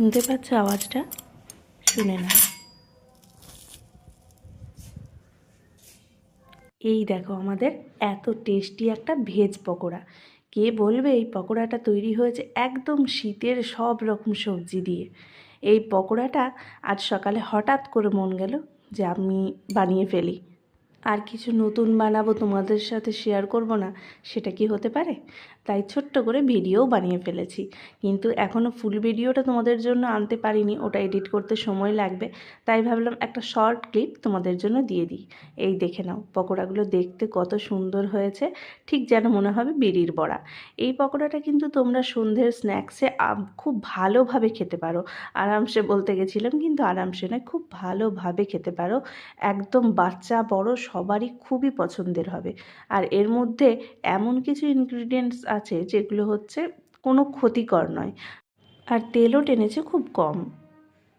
শুনতে পাচ্ছ আওয়াজটা? শুনে না এই দেখো আমাদের এত টেস্টি একটা ভেজ পকোড়া। কে বলবে এই পকোড়াটা তৈরি হয়েছে একদম শীতের সব রকম সবজি দিয়ে। এই পকোড়াটা আজ সকালে হঠাৎ করে মন গেল যে আমি বানিয়ে ফেলি। আর কিছু নতুন বানাবো তোমাদের সাথে শেয়ার করব না, সেটা কি হতে পারে? তাই ছোট্ট করে ভিডিও বানিয়ে ফেলেছি। কিন্তু এখনও ফুল ভিডিওটা তোমাদের জন্য আনতে পারিনি, ওটা এডিট করতে সময় লাগবে। তাই ভাবলাম একটা শর্ট ক্লিপ তোমাদের জন্য দিয়ে দিই। এই দেখে নাও, পকোড়াগুলো দেখতে কত সুন্দর হয়েছে, ঠিক যেন মনে হবে বিড়ির বড়া। এই পকোড়াটা কিন্তু তোমরা সন্ধ্যের স্ন্যাক্সে খুব ভালোভাবে খেতে পারো। আরামসে বলতে গেছিলাম, কিন্তু আরামসে নয়, খুব ভালোভাবে খেতে পারো। একদম বাচ্চা বড় সবারই খুবই পছন্দের হবে। আর এর মধ্যে এমন কিছু ইনগ্রিডিয়েন্টস আছে যেগুলো হচ্ছে কোনো ক্ষতিকর নয়। আর তেলও টেনেছে খুব কম।